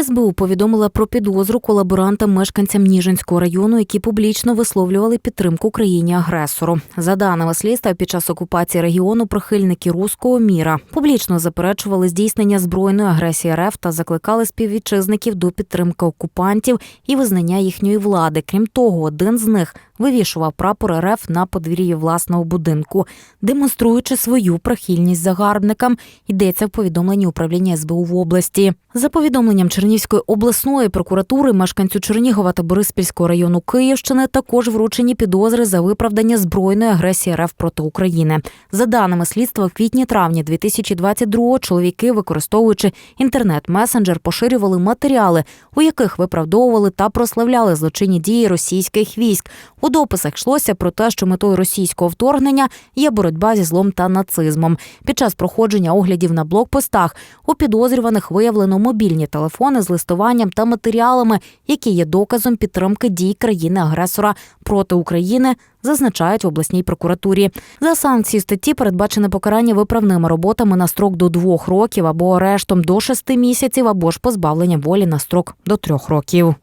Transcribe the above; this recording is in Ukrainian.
СБУ повідомила про підозру колаборантам мешканцям Ніжинського району, які публічно висловлювали підтримку країні агресору. За даними слідства, під час окупації регіону прихильники руського міра публічно заперечували здійснення збройної агресії РФ та закликали співвітчизників до підтримки окупантів і визнання їхньої влади. Крім того, один з них вивішував прапор РФ на подвір'ї власного будинку, демонструючи свою прихильність загарбникам. Йдеться в повідомленні управління СБУ в області. За повідомленням Чернівської обласної прокуратури, мешканцю Чернігова та Бориспільського району Київщини також вручені підозри за виправдання збройної агресії РФ проти України. За даними слідства, в квітні-травні 2022-го чоловіки, використовуючи інтернет-месенджер, поширювали матеріали, у яких виправдовували та прославляли злочинні дії російських військ. Дописах йшлося про те, що метою російського вторгнення є боротьба зі злом та нацизмом. Під час проходження оглядів на блокпостах у підозрюваних виявлено мобільні телефони з листуванням та матеріалами, які є доказом підтримки дій країни-агресора проти України. Зазначають в обласній прокуратурі за санкції статті передбачене покарання виправними роботами на строк до двох років або арештом до шести місяців, або ж позбавлення волі на строк до трьох років.